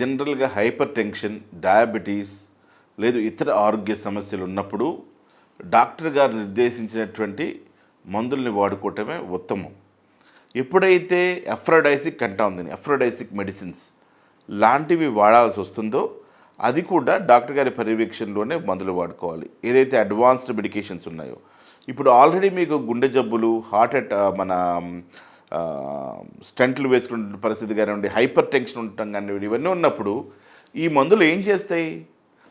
జనరల్గా hyper tension diabetes లేదు ఇతర ఆరోగ్య సమస్యలు ఉన్నప్పుడు డాక్టర్ గారు నిర్దేశించినటువంటి మందుల్ని వాడుకోవటమే ఉత్తమం. ఎప్పుడైతే ఎఫ్రోడైసిక్ అంటా ఉంది ఎఫ్రోడైసిక్ మెడిసిన్స్ లాంటివి వాడాల్సి వస్తుందో అది కూడా డాక్టర్ గారి పర్యవేక్షణలోనే మందులు వాడుకోవాలి. ఏదైతే అడ్వాన్స్డ్ మెడికేషన్స్ ఉన్నాయో. ఇప్పుడు ఆల్రెడీ మీకు గుండె జబ్బులు హార్ట్ అటాక్ మన స్టంట్లు వేసుకునే పరిస్థితి కానివ్వండి హైపర్ టెన్షన్ ఉండటం కానివ్వండి ఇవన్నీ ఉన్నప్పుడు ఈ మందులు ఏం చేస్తాయి?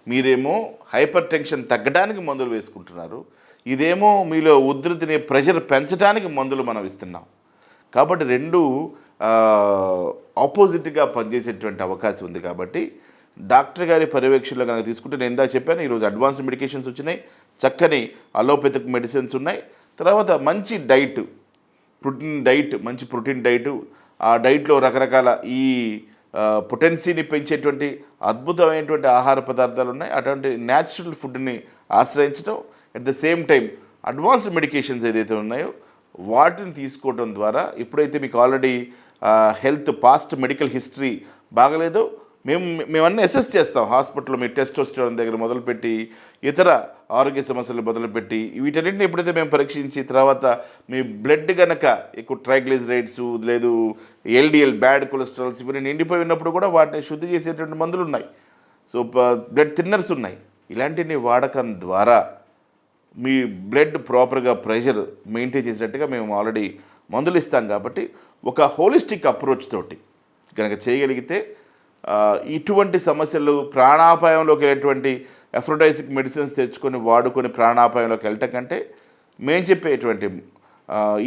మీరేమో హైపర్ టెన్షన్ తగ్గడానికి మందులు వేసుకుంటున్నారు. ఇదేమో మీలో ఉధృతిని ప్రెషర్ పెంచడానికి మందులు మనం ఇస్తున్నాం. కాబట్టి రెండు ఆపోజిట్గా పనిచేసేటువంటి అవకాశం ఉంది కాబట్టి డాక్టర్ గారి పర్యవేక్షణలో కనుక తీసుకుంటే నేను ఇందా చెప్పాను ఈరోజు అడ్వాన్స్డ్ మెడికేషన్స్ వచ్చినాయి చక్కని అలోపతిక్ మెడిసిన్స్ ఉన్నాయి. తర్వాత మంచి డైట్ ప్రోటీన్ డైట్ మంచి ప్రోటీన్ డైట్ ఆ డైట్లో రకరకాల ఈ పొటెన్సీని పెంచేటువంటి అద్భుతమైనటువంటి ఆహార పదార్థాలు ఉన్నాయి. అటువంటి న్యాచురల్ ఫుడ్ని ఆశ్రయించడం at the same time advanced medications ఏదైతే ఉన్నాయో వాటిని తీసుకోవడం ద్వారా ఎప్పుడైతే మీకు already health past medical history బాగలేదో. మేము మేమన్నీ అసెస్ చేస్తాం. హాస్పిటల్లో మీ టెస్టోస్టెరాన్ దగ్గర మొదలుపెట్టి ఇతర ఆరోగ్య సమస్యలు మొదలుపెట్టి వీటన్నింటిని ఎప్పుడైతే మేము పరీక్షించి తర్వాత మీ బ్లడ్ గనక ఎక్కువ ట్రైగ్లిజరైడ్స్ లేదు ఎల్డిఎల్ బ్యాడ్ కొలెస్ట్రాల్స్ ఇవన్నీ నిండిపోయి ఉన్నప్పుడు కూడా వాటిని శుద్ధి చేసేటువంటి మందులు ఉన్నాయి. సో బ్లడ్ థిన్నర్స్ ఉన్నాయి. ఇలాంటివి వాడకం ద్వారా మీ బ్లడ్ ప్రాపర్గా ప్రెషర్ మెయింటైన్ చేసేటట్టుగా మేము ఆల్రెడీ మందులు ఇస్తాం కాబట్టి ఒక హోలిస్టిక్ అప్రోచ్ తోటి కనుక చేయగలిగితే ఇటువంటి సమస్యలు ప్రాణాపాయంలోకి వెళ్ళేటువంటి ఎఫ్రోడైసిక్ మెడిసిన్స్ తెచ్చుకొని వాడుకొని ప్రాణాపాయంలోకి వెళ్ళటం కంటే మేము చెప్పేటువంటి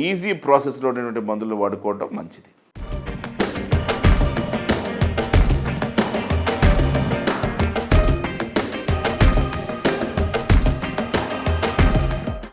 ఈజీ ప్రాసెస్లో ఉన్నటువంటి మందులు వాడుకోవడం మంచిది.